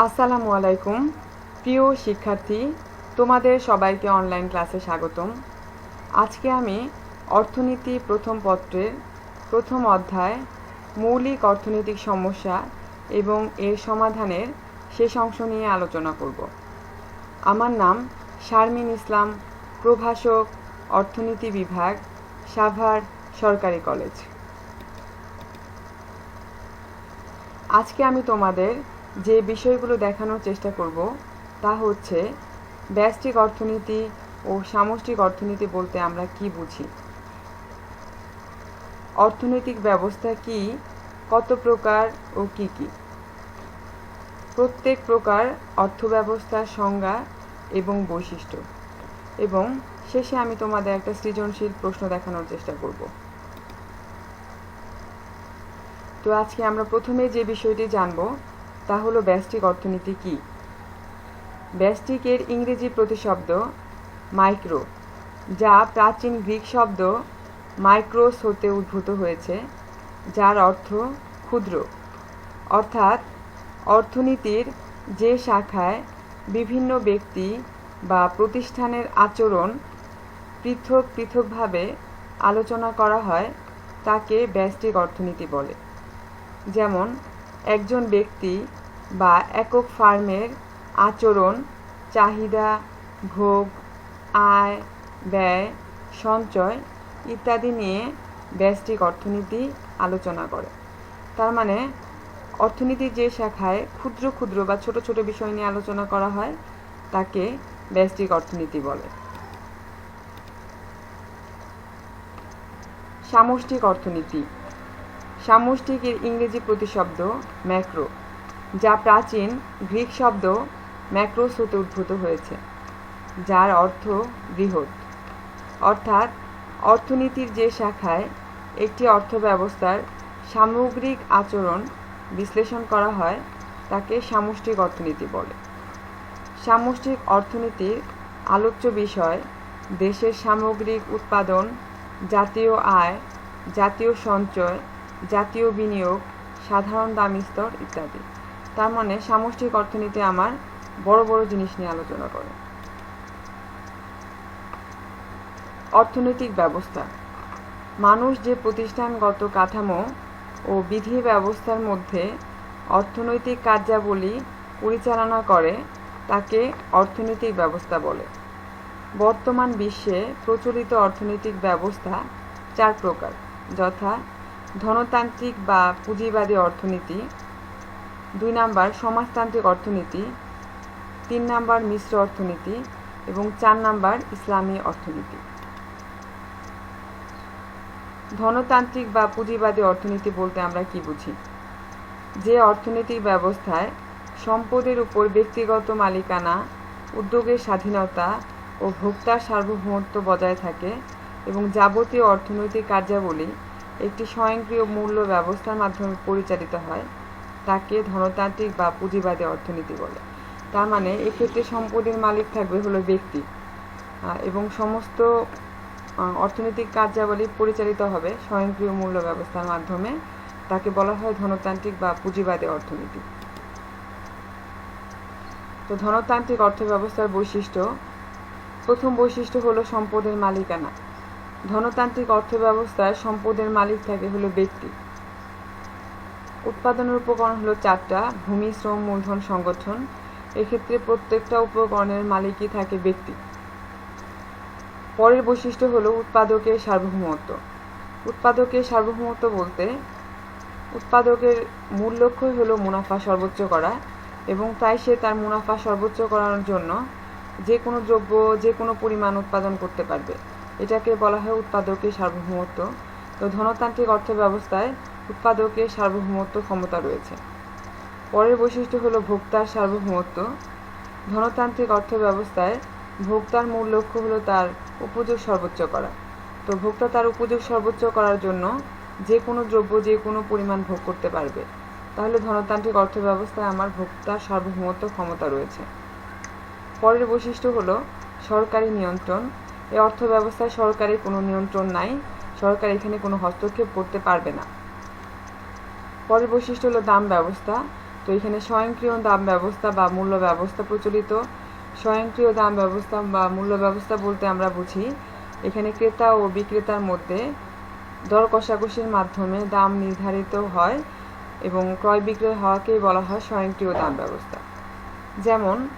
আসসালামু আলাইকুম। প্রিয় শিক্ষার্থী, তোমাদের সবাইকে অনলাইন ক্লাসে স্বাগতম। আজকে আমি অর্থনীতি প্রথম পত্রের প্রথম অধ্যায়, মৌলিক অর্থনৈতিক সমস্যা এবং এর সমাধানের শেষ অংশ নিয়ে আলোচনা করব। আমার নাম শারমিন ইসলাম, প্রভাষক, অর্থনীতি বিভাগ, সাভার সরকারি কলেজ। আজকে আমি তোমাদের যে বিষয়গুলো দেখানোর চেষ্টা করব, তা হচ্ছে ব্যষ্টিক অর্থনীতি ও সামষ্টিক অর্থনীতি বলতে আমরা কি বুঝি? অর্থনৈতিক ব্যবস্থা কি, কত প্রকার ও কি কি? প্রত্যেক প্রকার অর্থব্যবস্থার সংজ্ঞা এবং বৈশিষ্ট্য। এবং শেষে আমি তোমাদের একটা সৃজনশীল প্রশ্ন দেখানোর চেষ্টা করব। তো আজকে আমরা প্রথমে যে বিষয়টি জানব তা হলো ব্যষ্টিক অর্থনীতি কি? ব্যষ্টিকের ইংরেজি প্রতিশব্দ মাইক্রো, যা প্রাচীন গ্রিক শব্দ মাইক্রোস হতে উদ্ভূত হয়েছে, যার অর্থ ক্ষুদ্র। অর্থাৎ অর্থনীতির যে শাখায় বিভিন্ন ব্যক্তি বা প্রতিষ্ঠানের আচরণ পৃথক পৃথকভাবে আলোচনা করা হয়, তাকে ব্যষ্টিক অর্থনীতি বলে। যেমন একজন ব্যক্তি বা একক ফার্মের আচরণ, চাহিদা, ভোগ, আয়, ব্যয়, সঞ্চয় ইত্যাদি নিয়ে ব্যষ্টিক অর্থনীতি আলোচনা করে। তার মানে অর্থনীতির যে শাখায় ক্ষুদ্র ক্ষুদ্র বা ছোট ছোট বিষয় নিয়ে আলোচনা করা হয়, তাকে ব্যষ্টিক অর্থনীতি বলে। সামষ্টিক অর্থনীতি সামষ্টিকের ইংরেজি প্রতিশব্দ ম্যাক্রো, যা প্রাচীন গ্রিক শব্দ ম্যাক্রোস হতে উদ্ভূত হয়েছে, যার অর্থ বৃহৎ। অর্থাৎ, অর্থনীতির যে শাখায় একটি অর্থব্যবস্থার সামগ্রিক আচরণ বিশ্লেষণ করা হয়, তাকে সামষ্টিক অর্থনীতি বলে। সামষ্টিক অর্থনীতির আলোচ্য বিষয় দেশের সামগ্রিক উৎপাদন, জাতীয় আয়, জাতীয় সঞ্চয় জাতীয় বিনিয়োগ, সাধারণ দাম স্তর ইত্যাদি। তার মানে সামষ্টিক অর্থনীতি আমার বড় বড় জিনিস নিয়ে আলোচনা করে। অর্থনৈতিক ব্যবস্থা। মানুষ যে প্রতিষ্ঠানগত কাঠামো ও বিধি ব্যবস্থার মধ্যে অর্থনৈতিক কার্যাবলী পরিচালনা করে, তাকে অর্থনৈতিক ব্যবস্থা বলে। বর্তমান বিশ্বে প্রচলিত অর্থনৈতিক ব্যবস্থা চার প্রকার, যথা ধনতান্ত্রিক বা পুঁজিবাদী অর্থনীতি, দুই নাম্বার সমাজতান্ত্রিক অর্থনীতি, তিন নাম্বার মিশ্র অর্থনীতি এবং চার নাম্বার ইসলামী অর্থনীতি। ধনতান্ত্রিক বা পুঁজিবাদী অর্থনীতি বলতে আমরা কি বুঝি? যে অর্থনৈতিক ব্যবস্থায় সম্পদের উপর ব্যক্তিগত মালিকানা, উদ্যোগের স্বাধীনতা ও ভোক্তার সার্বভৌমত্ব বজায় থাকে এবং যাবতীয় অর্থনৈতিক কার্যাবলী একটি স্বয়ংক্রিয় মূল্য ব্যবস্থার মাধ্যমে পরিচালিত হয়, তাকে ধনতান্ত্রিক বা পুঁজিবাদী অর্থনীতি বলে। তার মানে এক্ষেত্রে সম্পদের মালিক থাকবে হলো ব্যক্তি এবং সমস্ত অর্থনৈতিক কার্যাবলী পরিচালিত হবে স্বয়ংক্রিয় মূল্য ব্যবস্থার মাধ্যমে, তাকে বলা হয় ধনতান্ত্রিক বা পুঁজিবাদী অর্থনীতি। তো ধনতান্ত্রিক অর্থব্যবস্থার বৈশিষ্ট্য, প্রথম বৈশিষ্ট্য হলো সম্পদের মালিকানা। ধনতান্ত্রিক অর্থব্যবস্থায় সম্পদের মালিক থাকে হলো ব্যক্তি। উৎপাদনের উপকরণ হলো চারটা, ভূমি, শ্রম, মূলধন, সংগঠন। এক্ষেত্রে প্রত্যেকটা উপকরণের মালিকই থাকে ব্যক্তি। পরের বৈশিষ্ট্য হলো উৎপাদকের সার্বভৌমত্ব। উৎপাদকের সার্বভৌমত্ব বলতে উৎপাদকের মূল লক্ষ্যই হলো মুনাফা সর্বোচ্চ করা এবং তাই সে তার মুনাফা সর্বোচ্চ করার জন্য যে কোনো দ্রব্য, যে কোনো পরিমাণ উৎপাদন করতে পারবে। এটাকে বলা হয় উৎপাদকের সার্বভৌমত্ব। তো ধনতান্ত্রিক অর্থ ব্যবস্থায় উৎপাদকের সার্বভৌমত্ব ক্ষমতা রয়েছে। পরের বৈশিষ্ট্য হলো ভোক্তার সার্বভৌমত্ব। ধনতান্ত্রিক অর্থ ব্যবস্থায় ভোক্তার মূল লক্ষ্য হলো তার উপযোগ সর্বোচ্চ করা। তো ভোক্তা তার উপযোগ সর্বোচ্চ করার জন্য যে কোনো দ্রব্য, যে কোনো পরিমাণ ভোগ করতে পারবে। তাহলে ধনতান্ত্রিক অর্থ ব্যবস্থায় আমার ভোক্তার সার্বভৌমত্ব ক্ষমতা রয়েছে। পরের বৈশিষ্ট্য হলো সরকারি নিয়ন্ত্রণ। এই অর্থ ব্যবস্থায় সরকারের কোনো নিয়ন্ত্রণ নাই। সরকার এখানে কোনো হস্তক্ষেপ করতে পারবে না। পরের বৈশিষ্ট্য হলো দাম ব্যবস্থা। তো এখানে স্বয়ংক্রিয় দাম ব্যবস্থা বা মূল্য ব্যবস্থা প্রচলিত। স্বয়ংক্রিয় দাম ব্যবস্থা বা মূল্য ব্যবস্থা বলতে আমরা বুঝি, এখানে ক্রেতা ও বিক্রেতার মধ্যে দর কষাকষির মাধ্যমে দাম নির্ধারিত হয় এবং ক্রয় বিক্রয় হওয়াকেই বলা হয় স্বয়ংক্রিয় দাম ব্যবস্থা। যেমন,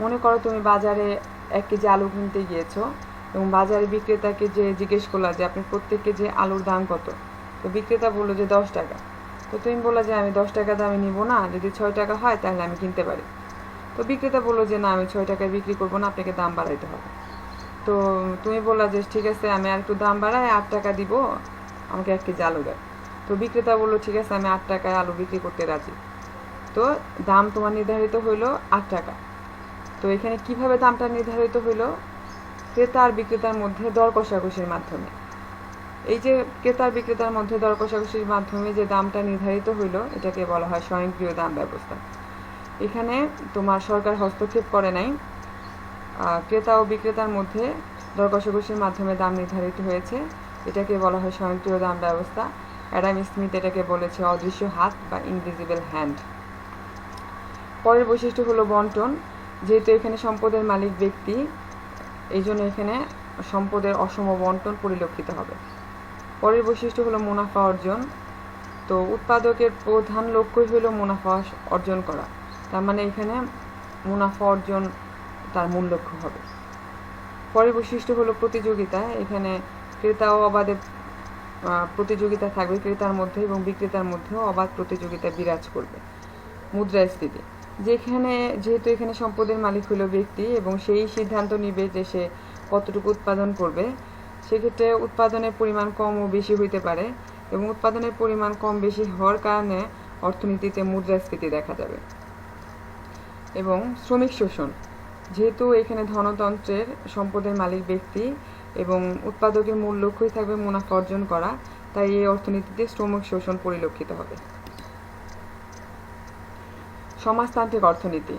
মনে করো তুমি বাজারে এক কেজি আলু কিনতে গিয়েছো। এবং বাজারে বিক্রেতাকে যে জিজ্ঞেস করলা যে আপনি প্রত্যেক কেজি আলুর দাম কত? তো বিক্রেতা বলল যে দশ টাকা। তো তুমি বলল যে আমি দশ টাকা দামে নিব না, যদি ছয় টাকা হয় তাহলে আমি কিনতে পারি। তো বিক্রেতা বলল যে না, আমি ছয় টাকায় বিক্রি করব না, আপনাকে দাম বাড়াইতে হবে। তো তুমি বললা যে ঠিক আছে, আমি আর একটু দাম বাড়াই, আট টাকা দিব, আমাকে এক কেজি আলু দেয় তো বিক্রেতা বলল, ঠিক আছে, আমি আট টাকায় আলু বিক্রি করতে রাজি। তো দাম তোমার নির্ধারিত হইল আট টাকা। তো এখানে কীভাবে দামটা নির্ধারিত হইল? ক্রেতা আর বিক্রেতার মধ্যে দর কষাকষির মাধ্যমে। এই যে ক্রেতার বিক্রেতার মধ্যে দর কষাকষির মাধ্যমে যে দামটা নির্ধারিত হইল, এটাকে বলা হয় স্বয়ংক্রিয় দাম ব্যবস্থা। এখানে তোমার সরকার হস্তক্ষেপ করে নাই। ক্রেতা ও বিক্রেতার মধ্যে দর কষাকষির মাধ্যমে দাম নির্ধারিত হয়েছে। এটাকে বলা হয় স্বয়ংক্রিয় দাম ব্যবস্থা। অ্যাডাম স্মিথ এটাকে বলেছে অদৃশ্য হাত বা ইনভিজিবল হ্যান্ড পরের বৈশিষ্ট্য হলো বন্টন। যেহেতু এখানে সম্পদের মালিক ব্যক্তি এই জন্য এখানে সম্পদের অসম বন্টন পরিলক্ষিত হবে। পরের বৈশিষ্ট্য হলো মুনাফা অর্জন। তো উৎপাদকের প্রধান লক্ষ্যই হলো মুনাফা অর্জন করা। তার মানে এখানে মুনাফা অর্জন তার মূল লক্ষ্য হবে। পরের বৈশিষ্ট্য হলো প্রতিযোগিতা। এখানে ক্রেতা ও অবাধে প্রতিযোগিতা থাকবে। ক্রেতার মধ্যে এবং বিক্রেতার মধ্যেও অবাধ প্রতিযোগিতা বিরাজ করবে। মুদ্রাস্ফীতি। যেখানে যেহেতু এখানে সম্পদের মালিক হলো ব্যক্তি এবং সেই সিদ্ধান্ত নিবে যে সে কতটুকু উৎপাদন করবে, সেক্ষেত্রে উৎপাদনের পরিমাণ কম ও বেশি হইতে পারে এবং উৎপাদনের পরিমাণ কম বেশি হওয়ার কারণে অর্থনীতিতে মুদ্রাস্ফীতি দেখা যাবে। এবং শ্রমিক শোষণ, যেহেতু এখানে ধনতন্ত্রের সম্পদের মালিক ব্যক্তি এবং উৎপাদকের মূল লক্ষ্যই থাকবে মুনাফা অর্জন করা, তাই এই অর্থনীতিতে শ্রমিক শোষণ পরিলক্ষিত হবে। সমাজতান্ত্রিক অর্থনীতি।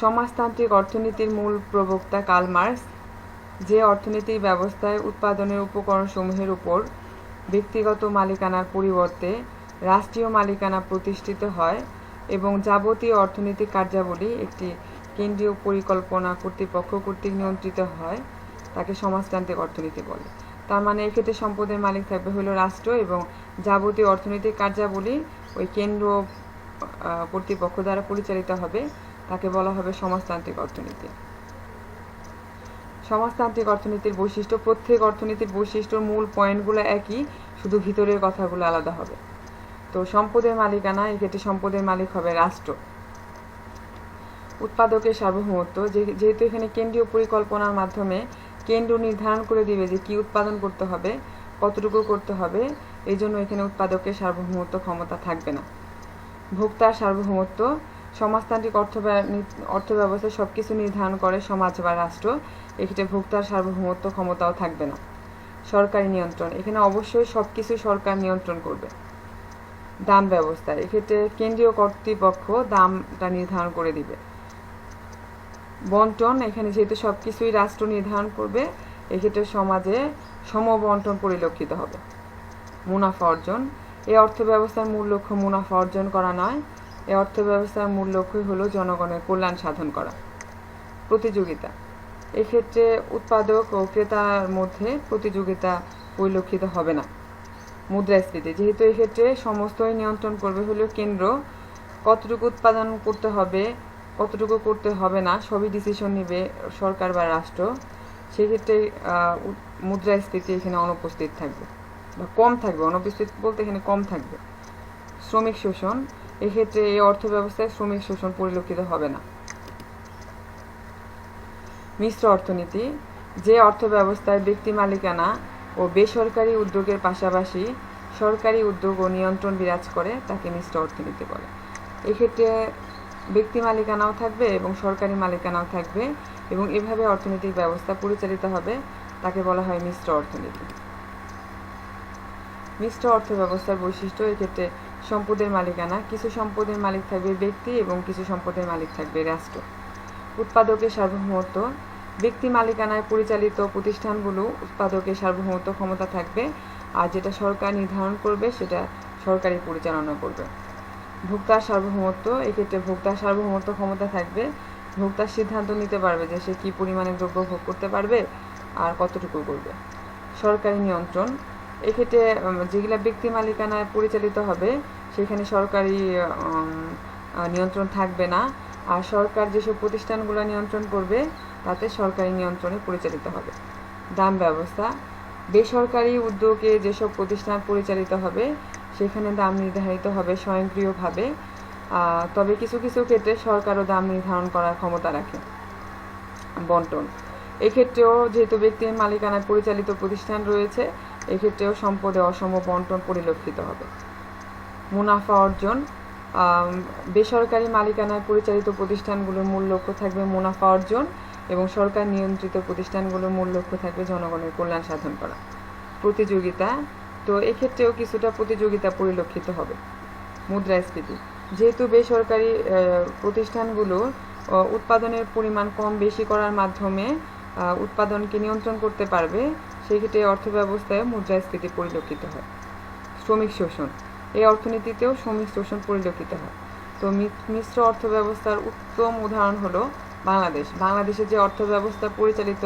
সমাজতান্ত্রিক অর্থনীতির মূল প্রবক্তা কার্ল মার্কস যে অর্থনীতি ব্যবস্থায় উৎপাদনের উপকরণসমূহের উপর ব্যক্তিগত মালিকানার পরিবর্তে রাষ্ট্রীয় মালিকানা প্রতিষ্ঠিত হয় এবং যাবতীয় অর্থনৈতিক কার্যাবলী একটি কেন্দ্রীয় পরিকল্পনা কর্তৃপক্ষ কর্তৃক নিয়ন্ত্রিত হয়, তাকে সমাজতান্ত্রিক অর্থনীতি বলে। তার মানে এক্ষেত্রে সম্পদের মালিক থাকবে হলো রাষ্ট্র এবং যাবতীয় অর্থনৈতিক কার্যাবলী ওই কেন্দ্র কর্তৃপক্ষ দ্বারা পরিচালিত হবে, তাকে বলা হবে সমাজতান্ত্রিক অর্থনীতি। সমাজতান্ত্রিক অর্থনীতির বৈশিষ্ট্য, প্রত্যেক অর্থনীতির বৈশিষ্ট্যর মূল পয়েন্টগুলো একই, শুধু ভিতরের কথাগুলো আলাদা হবে। তো সম্পদের মালিকানা এক্ষেত্রে সম্পদের মালিক হবে রাষ্ট্র। উৎপাদকের সার্বভৌমত্ব যেহেতু এখানে কেন্দ্রীয় পরিকল্পনার মাধ্যমে কেন্দ্র নির্ধারণ করে দিবে যে কি উৎপাদন করতে হবে, কতটুকু করতে হবে এই জন্য এখানে উৎপাদকের সার্বভৌমত্ব ক্ষমতা থাকবে না। ভোক্তার সার্বভৌমত্ব, সমাজতান্ত্রিক অর্থ ব্য- নি- অর্থ ব্যবস্থায় সব কিছু নির্ধারণ করে সমাজ বা রাষ্ট্র। এক্ষেত্রে ভোক্তার সার্বভৌমত্ব ক্ষমতাও থাকবে না। সরকারি নিয়ন্ত্রণ। এখানে অবশ্যই সব কিছু সরকার নিয়ন্ত্রণ করবে। দাম ব্যবস্থা। এক্ষেত্রে কেন্দ্রীয় কর্তৃপক্ষ দামটা নির্ধারণ করে দিবে। বন্টন। এখানে যেহেতু সব কিছুই রাষ্ট্র নির্ধারণ করবে, এক্ষেত্রে সমাজে সমবন্টন পরিলক্ষিত হবে। মুনাফা অর্জন। এই অর্থ ব্যবস্থার মূল লক্ষ্য মুনাফা অর্জন করা নয়, এই অর্থ ব্যবস্থার মূল লক্ষ্যই হলো জনগণের কল্যাণ সাধন করা। প্রতিযোগিতা। এক্ষেত্রে উৎপাদক ও ক্রেতার মধ্যে প্রতিযোগিতা পরিলক্ষিত হবে না। মুদ্রাস্ফীতি। যেহেতু এক্ষেত্রে সমস্তই নিয়ন্ত্রণ করবে হলো কেন্দ্র, কতটুকু উৎপাদন করতে হবে, কতটুকু করতে হবে না, সবই ডিসিশন নেবে সরকার বা রাষ্ট্র। সেক্ষেত্রে মুদ্রাস্ফীতি এখানে অনুপস্থিত থাকবে। বা কম থাকবে অনুপস্থিত বলতে এখানে কম থাকবে। শ্রমিক শোষণ, এক্ষেত্রে এই অর্থ ব্যবস্থায় শ্রমিক শোষণ পরিলক্ষিত হবে না। মিশ্র অর্থনীতি, যে অর্থ ব্যবস্থায় ব্যক্তি মালিকানা ও বেসরকারি উদ্যোগের পাশাপাশি সরকারি উদ্যোগ ও নিয়ন্ত্রণ বিরাজ করে, তাকে মিশ্র অর্থনীতি বলে। এক্ষেত্রে ব্যক্তি মালিকানাও থাকবে এবং সরকারি মালিকানাও থাকবে এবং এভাবে অর্থনৈতিক ব্যবস্থা পরিচালিত হবে, তাকে বলা হয় মিশ্র অর্থনীতি। মিশ্র অর্থ ব্যবস্থার বৈশিষ্ট্য, এক্ষেত্রে সম্পদের মালিকানা, কিছু সম্পদের মালিক থাকবে ব্যক্তি এবং কিছু সম্পদের মালিক থাকবে রাষ্ট্র। উৎপাদকের সার্বভৌমত্ব, ব্যক্তি মালিকানায় পরিচালিত প্রতিষ্ঠানগুলো উৎপাদকের সার্বভৌমত্ব ক্ষমতা থাকবে, আর যেটা সরকার নির্ধারণ করবে, সেটা সরকারি পরিচালনা করবে। ভোক্তার সার্বভৌমত্ব, এক্ষেত্রে ভোক্তার সার্বভৌমত্ব ক্ষমতা থাকবে। ভোক্তার সিদ্ধান্ত নিতে পারবে যে সে কী পরিমাণে দ্রব্য ভোগ করতে পারবে আর কতটুকু করবে। সরকারি নিয়ন্ত্রণ এক্ষেত্রে যেগুলা ব্যক্তি মালিকানায় পরিচালিত হবে, সেখানে সরকারি নিয়ন্ত্রণ থাকবে না। আর সরকার যেসব প্রতিষ্ঠানগুলো নিয়ন্ত্রণ করবে, তাতে সরকারি নিয়ন্ত্রণে পরিচালিত হবে। দাম ব্যবস্থা, বেসরকারি উদ্যোগে যেসব প্রতিষ্ঠান পরিচালিত হবে, সেখানে দাম নির্ধারিত হবে স্বয়ংক্রিয়ভাবে। তবে কিছু কিছু ক্ষেত্রে সরকারও দাম নির্ধারণ করার ক্ষমতা রাখে। বন্টন। এক্ষেত্রেও যেহেতু ব্যক্তির মালিকানায় পরিচালিত প্রতিষ্ঠান রয়েছে এক্ষেত্রেও সম্পদে অসম বন্টন পরিলক্ষিত হবে। মুনাফা অর্জন বেসরকারি মালিকানায় পরিচালিত প্রতিষ্ঠানগুলোর মূল লক্ষ্য থাকবে মুনাফা অর্জন এবং সরকার নিয়ন্ত্রিত প্রতিষ্ঠানগুলোর মূল লক্ষ্য থাকবে জনগণের কল্যাণ সাধন করা। প্রতিযোগিতা, তো এক্ষেত্রেও কিছুটা প্রতিযোগিতা পরিলক্ষিত হবে। মুদ্রাস্ফীতি, যেহেতু বেসরকারি প্রতিষ্ঠানগুলো উৎপাদনের পরিমাণ কম বেশি করার মাধ্যমে উৎপাদনকে নিয়ন্ত্রণ করতে পারবে সেক্ষেত্রে অর্থব্যবস্থায় মুদ্রাস্ফীতি পরিলক্ষিত হয়। শ্রমিক শোষণ। এই অর্থনীতিতেও শ্রমিক শোষণ পরিলক্ষিত হয়। তো মিশ্র অর্থব্যবস্থার উত্তম উদাহরণ হলো বাংলাদেশ। বাংলাদেশে যে অর্থব্যবস্থা পরিচালিত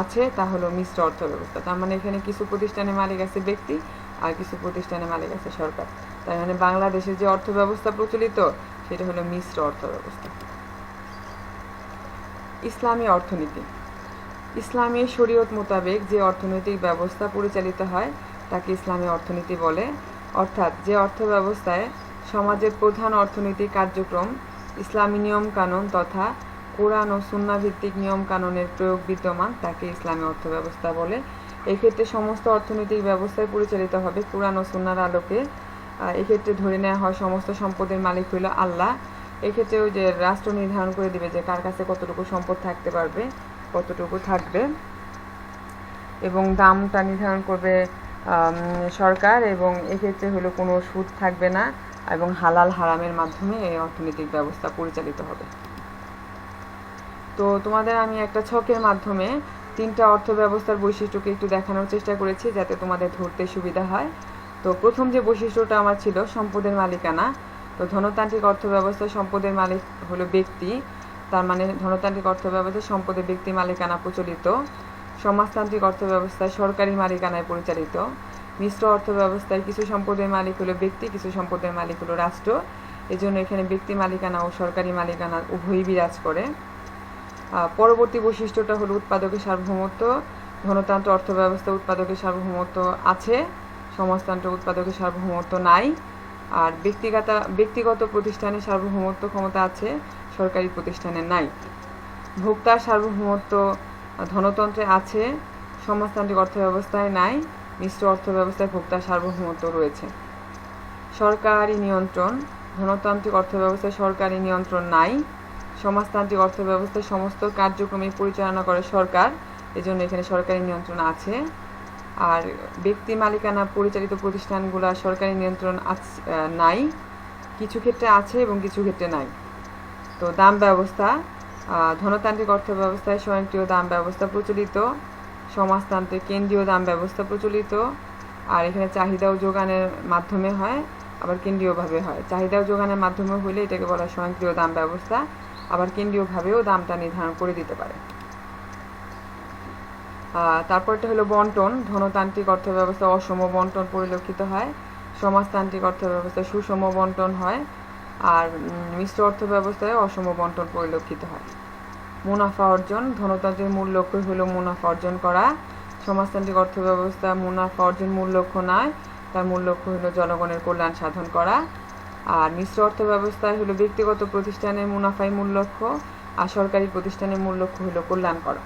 আছে, তা হলো মিশ্র অর্থব্যবস্থা। তার মানে এখানে কিছু প্রতিষ্ঠানের মালিক আছে ব্যক্তি আর কিছু প্রতিষ্ঠানের মালিক আছে সরকার। তার মানে বাংলাদেশের যে অর্থব্যবস্থা প্রচলিত, সেটা হলো মিশ্র অর্থব্যবস্থা। ইসলামী অর্থনীতি। ইসলামী শরীয়ত মোতাবেক যে অর্থনৈতিক ব্যবস্থা পরিচালিত হয়, তাকে ইসলামী অর্থনীতি বলে। অর্থাৎ যে অর্থব্যবস্থায় সমাজের প্রধান অর্থনৈতিক কার্যক্রম ইসলামী নিয়ম কানুন তথা কোরআন ও সুন্না ভিত্তিক নিয়ম কানুনের প্রয়োগ বিদ্যমান, তাকে ইসলামী অর্থব্যবস্থা বলে। এক্ষেত্রে সমস্ত অর্থনৈতিক ব্যবস্থায় পরিচালিত হবে কোরআন ও সুন্নার আলোকে। এক্ষেত্রে ধরে নেওয়া হয় সমস্ত সম্পদের মালিক হইল আল্লাহ। এক্ষেত্রে ওই যে রাষ্ট্র নির্ধারণ করে দিবে যে কার কাছে কতটুকু সম্পদ থাকতে পারবে। কতটুকু থাকবে। এবং দামটা নির্ধারণ করবে সরকার এবং এক্ষেত্রে হলো কোনো সুদ থাকবে না এবং হালাল হারামের মাধ্যমে এই অর্থনৈতিক ব্যবস্থা পরিচালিত হবে। তো তোমাদের আমি একটা ছকের মাধ্যমে তিনটা অর্থ ব্যবস্থার বৈশিষ্ট্যকে একটু দেখানোর চেষ্টা করেছি যাতে তোমাদের ধরতে সুবিধা হয়। তো প্রথম যে বৈশিষ্ট্যটা আমার ছিল, সম্পদের মালিকানা। তো ধনতান্ত্রিক অর্থ ব্যবস্থায় সম্পদের মালিক হলো ব্যক্তি। তার মানে ধনতান্ত্রিক অর্থ ব্যবস্থায় সম্পদের ব্যক্তি মালিকানা প্রচলিত। সমাজতান্ত্রিক অর্থব্যবস্থায় সরকারি মালিকানায় পরিচালিত। মিশ্র অর্থব্যবস্থায় কিছু সম্পদের মালিক হলো ব্যক্তি, কিছু সম্পদের মালিক হলো রাষ্ট্র। এজন্য এখানে ব্যক্তি মালিকানা ও সরকারি মালিকানা উভয়ই বিরাজ করে। পরবর্তী বৈশিষ্ট্যটা হলো উৎপাদকের সার্বভৌমত্ব। ধনতন্ত্র অর্থব্যবস্থা উৎপাদকের সার্বভৌমত্ব আছে, সমাজতন্ত্র উৎপাদকের সার্বভৌমত্ব নাই। আর ব্যক্তিগত ব্যক্তিগত প্রতিষ্ঠানের সার্বভৌমত্ব ক্ষমতা আছে। সরকারি প্রতিষ্ঠানে নাই। ভোক্তার সার্বভৌমত্ব ধনতন্ত্রে আছে, সমাজতান্ত্রিক অর্থব্যবস্থায় নাই, মিশ্র অর্থ ব্যবস্থায় ভোক্তার সার্বভৌমত্ব রয়েছে। সরকারি নিয়ন্ত্রণ, ধনতান্ত্রিক অর্থব্যবস্থায় সরকারি নিয়ন্ত্রণ নাই, সমাজতান্ত্রিক অর্থব্যবস্থায় সমস্ত কার্যক্রমই পরিচালনা করে সরকার, এজন্য এখানে সরকারি নিয়ন্ত্রণ আছে। আর ব্যক্তি মালিকানা পরিচালিত প্রতিষ্ঠানগুলো সরকারি নিয়ন্ত্রণ নাই। কিছু ক্ষেত্রে আছে এবং কিছু ক্ষেত্রে নাই। তো দাম ব্যবস্থা ধনতান্ত্রিক অর্থ ব্যবস্থায় স্বয়ংক্রিয় দাম ব্যবস্থা প্রচলিত, সমাজতান্ত্রিক কেন্দ্রীয় দাম ব্যবস্থা প্রচলিত, আর এখানে চাহিদা ও যোগানের মাধ্যমে হয়, আবার কেন্দ্রীয়ভাবে হয়। চাহিদা ও যোগানের মাধ্যমে হলে এটাকে বলা হয় স্বয়ংক্রিয় দাম ব্যবস্থা, আবার কেন্দ্রীয়ভাবেও দামটা নির্ধারণ করে দিতে পারে। তারপরটা হলো বন্টন, ধনতান্ত্রিক অর্থ ব্যবস্থা অসম বন্টন পরিলক্ষিত হয়, সমাজতান্ত্রিক অর্থ ব্যবস্থায় সুষম বন্টন হয় আর মিশ্র অর্থ ব্যবস্থায় অসম বন্টন পরিলক্ষিত হয়। মুনাফা অর্জন ধনতন্ত্রের মূল লক্ষ্য হলো মুনাফা অর্জন করা। সমাজতান্ত্রিক অর্থ ব্যবস্থা মুনাফা অর্জন মূল লক্ষ্য নয়, তার মূল লক্ষ্য হলো জনগণের কল্যাণ সাধন করা। আর, মিশ্র অর্থ ব্যবস্থায় হলো ব্যক্তিগত প্রতিষ্ঠানের মুনাফাই মূল লক্ষ্য, আর সরকারি প্রতিষ্ঠানের মূল লক্ষ্য হলো কল্যাণ করা।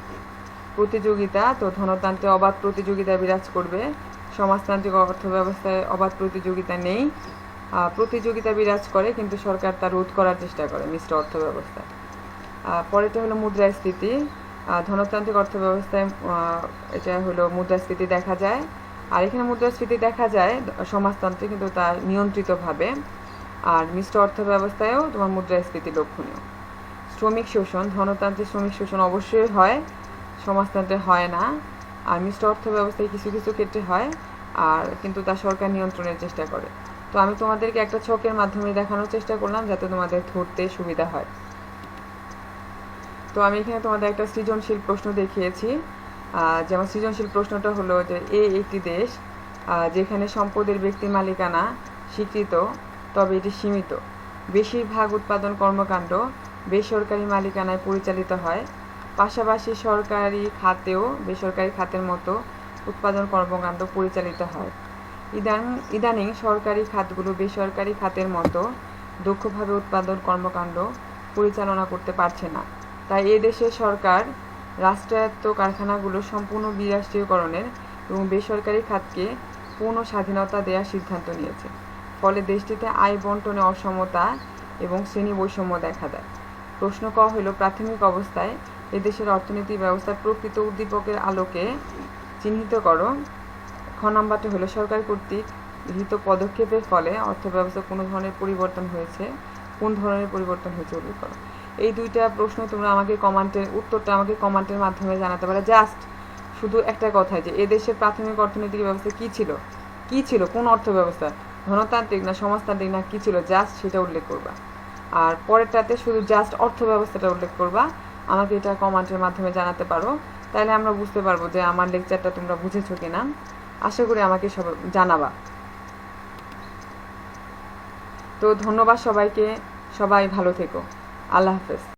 প্রতিযোগিতা তো ধনতান্ত্রিক অবাধ প্রতিযোগিতা বিরাজ করবে। সমাজতান্ত্রিক অর্থ ব্যবস্থায় অবাধ প্রতিযোগিতা নেই। প্রতিযোগিতা বিরাজ করে কিন্তু সরকার তা রোধ করার চেষ্টা করে মিশ্র অর্থ ব্যবস্থায় আহ, পরেরটা হলো মুদ্রাস্ফীতি। ধনতান্ত্রিক অর্থ ব্যবস্থায় এটা হলো মুদ্রাস্ফীতি দেখা যায়। আর এখানে মুদ্রাস্ফীতি দেখা যায় সমাজতন্ত্রে কিন্তু তা নিয়ন্ত্রিতভাবে। আর মিশ্র অর্থ ব্যবস্থায়ও তোমার মুদ্রাস্ফীতি লক্ষণীয়। শ্রমিক শোষণ ধনতান্ত্রিক শ্রমিক শোষণ অবশ্যই হয় সমাজতন্ত্রে হয় না। আর মিশ্র অর্থ ব্যবস্থায় কিছু কিছু ক্ষেত্রে হয় আর কিন্তু তা সরকার নিয়ন্ত্রণের চেষ্টা করে। তো আমি তোমাদেরকে একটা ছকের মাধ্যমে দেখানোর চেষ্টা করলাম যাতে তোমাদের ধরতে সুবিধা হয়। তো আমি এখানে তোমাদের একটা সৃজনশীল প্রশ্ন দেখিয়েছি। যেমন সৃজনশীল প্রশ্নটা হলো যে, এ একটি দেশ যেখানে সম্পদের ব্যক্তি মালিকানা স্বীকৃত, তবে এটি সীমিত। বেশিরভাগ উৎপাদন কর্মকাণ্ড বেসরকারি মালিকানায় পরিচালিত হয়। পাশাপাশি সরকারি খাতেও, বেসরকারি খাতের মতো উৎপাদন কর্মকাণ্ড পরিচালিত হয়। ইদান, ইদানিং সরকারি খাতগুলো বেসরকারি খাতের মতো দক্ষভাবে উৎপাদন কর্মকাণ্ড পরিচালনা করতে পারছে না। তাই এ দেশের সরকার রাষ্ট্রায়ত্ত কারখানাগুলো সম্পূর্ণ বিরাষ্ট্রীয়করণের এবং বেসরকারি খাতকে পূর্ণ স্বাধীনতা দেওয়ার সিদ্ধান্ত নিয়েছে। ফলে দেশটিতে আয় বন্টনে অসমতা এবং শ্রেণি বৈষম্য দেখা দেয়। প্রশ্ন ক হইল প্রাথমিক অবস্থায় এদেশের অর্থনীতি ব্যবস্থার প্রকৃত উদ্দীপকের আলোকে চিহ্নিত করো। খ নাম্বারটি হলো, সরকার কর্তৃক গৃহীত পদক্ষেপের ফলে অর্থব্যবস্থা কোনো ধরনের পরিবর্তন হয়েছে, কোন ধরনের পরিবর্তন হয়েছে উল্লেখ করো। এই দুইটা প্রশ্ন তোমরা আমাকে কমান্টের, উত্তরটা আমাকে কমান্টের মাধ্যমে জানাতে পারো। জাস্ট শুধু একটা কথা যে, এদেশের প্রাথমিক অর্থনৈতিক ব্যবস্থা কি ছিল? কি ছিল? কোন অর্থ ব্যবস্থা ধনতান্ত্রিক না সমাজতান্ত্রিক না কি ছিল? জাস্ট সেটা উল্লেখ করবা। আর পরেরটাতে শুধু জাস্ট অর্থ ব্যবস্থাটা উল্লেখ করবা। আমাকে এটা কমান্টের মাধ্যমে জানাতে পারো। তাহলে আমরা বুঝতে পারব যে আমার লেকচারটা তোমরা বুঝেছ কিনা। আশা করি আমাকে সব জানাবা। তো ধন্যবাদ সবাইকে। সবাই ভালো থেকো। আল্লাহ হাফেজ।